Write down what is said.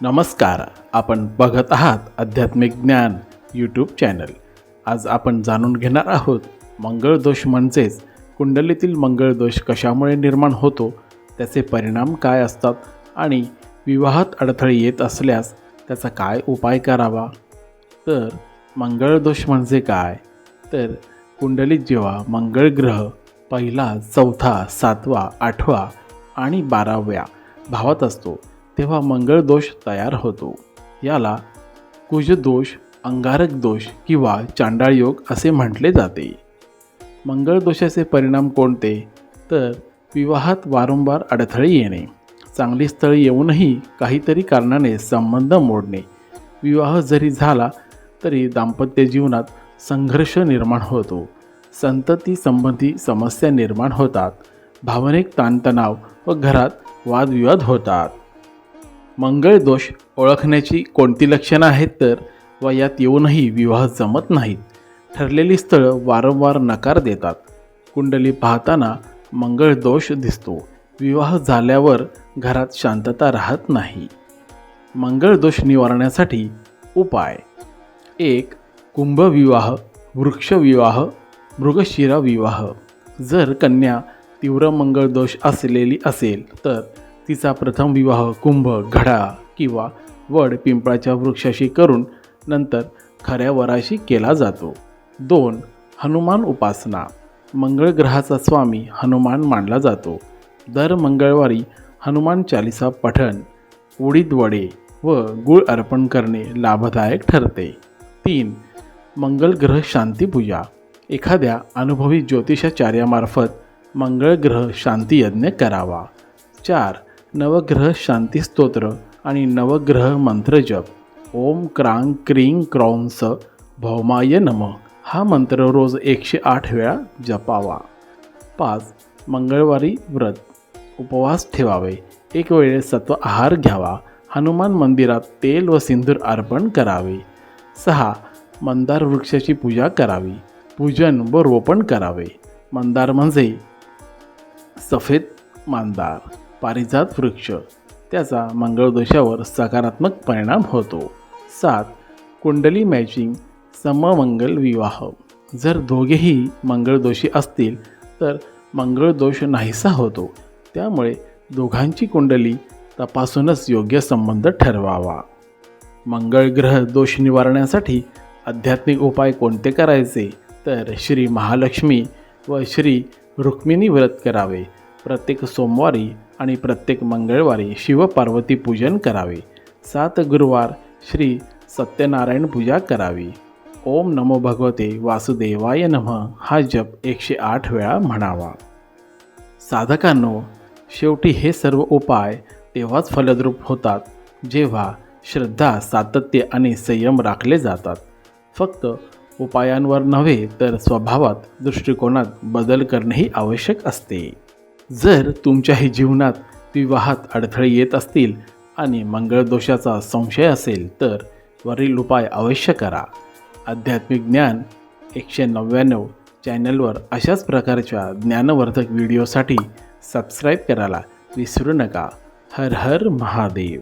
नमस्कार. आपण बघत आहात आध्यात्मिक ज्ञान यूट्यूब चॅनल आज आपण जाणून घेणार आहोत मंगळदोष म्हणजेच कुंडलीतील मंगळदोष कशामुळे निर्माण होतो त्याचे परिणाम काय असतात आणि विवाहात अडथळे येत असल्यास त्याचा काय उपाय करावा? तर मंगळदोष म्हणजे काय? तर कुंडलीत जेव्हा मंगळ ग्रह पहिला चौथा सातवा आठवा आणि बाराव्या भावात असतो तेव्हा मंगळ दोष तयार होतो. याला कुजदोष अंगारक दोष किंवा चांडाळ योग असे म्हटले जाते. मंगळ दोषाचे परिणाम कोणते? तर विवाहात वारंवार अडथळे येणे चांगली स्थळी येऊनही काहीतरी कारणाने संबंध मोडणे विवाह जरी झाला तरी दाम्पत्य जीवनात संघर्ष निर्माण होतो संतती संबंधी समस्या निर्माण होतात भावनिक ताणतणाव व घरात वादविवाद होतात. मंगळ दोष ओळखण्याची कोणती लक्षणं आहेत तर वयात येऊनही विवाह जमत नाहीत. ठरलेली स्थळं वारंवार नकार देतात. कुंडली पाहताना मंगळ दोष दिसतो. विवाह झाल्यावर घरात शांतता राहत नाही. मंगळ दोष निवारण्यासाठी उपाय. एक कुंभविवाह वृक्षविवाह मृगशिरा विवाह जर कन्या तीव्र मंगळ दोष असलेली असेल तर तिचा प्रथम विवाह कुंभ घडा किंवा वड पिंपळाच्या वृक्षाशी करून नंतर खऱ्या वराशी केला जातो. दोन हनुमान उपासना. मंगळ ग्रहाचा स्वामी हनुमान मानला जातो. दर मंगळवारी हनुमान चालिसा पठण उडीद वडे व गुळ अर्पण करणे लाभदायक ठरते. तीन मंगळ ग्रह शांती पूजा. एखाद्या अनुभवी ज्योतिषाचार्यामार्फत मंगळ ग्रह शांती यज्ञ करावा. चार नवग्रह शांती स्तोत्र आणि नवग्रह मंत्र जप. ओम क्रांग क्रीं क्रौंस भौमाय नम. हा मंत्र रोज एकशे आठ वेळा जपावा. पाच मंगळवारी व्रत. उपवास ठेवावे. एक वेळेस सत्व आहार घ्यावा. हनुमान मंदिरात तेल व सिंदूर अर्पण करावे. सहा मंदार वृक्षाची पूजा करावी. पूजन व रोपण करावे. मंदार म्हणजे सफेद मांदार. पारिजात वृक्ष. त्याचा मंगळदोषावर सकारात्मक परिणाम होतो. सात कुंडली मॅचिंग सममंगल विवाह. जर दोघेही मंगळदोषी असतील तर मंगळदोष नाहीसा होतो. त्यामुळे दोघांची कुंडली तपासूनच योग्य संबंध ठरवावा. मंगळ ग्रह दोष निवारण्यासाठी आध्यात्मिक उपाय कोणते करायचे? तर श्री महालक्ष्मी व श्री रुक्मिणी व्रत करावे. प्रत्येक सोमवारी आणि प्रत्येक मंगळवारी शिवपार्वती पूजन करावे. सात गुरुवार श्री सत्यनारायण पूजा करावी. ओम नमो भगवते वासुदेवाय नमः. हा जप एकशे आठ वेळा म्हणावा. साधकांनो शेवटी हे सर्व उपाय तेव्हाच फलद्रूप होतात जेव्हा श्रद्धा सातत्य आणि संयम राखले जातात. फक्त उपायांवर नव्हे तर स्वभावात दृष्टिकोनात बदल करणेही आवश्यक असते. जर तुमच्याही जीवनात विवाहात अडथळे येत असतील आणि मंगळदोषाचा संशय असेल तर वरील उपाय अवश्य करा. आध्यात्मिक ज्ञान एकशे नव्याण्णव चॅनलवर अशाच प्रकारच्या ज्ञानवर्धक व्हिडिओसाठी सबस्क्राईब करायला विसरू नका. हर हर महादेव.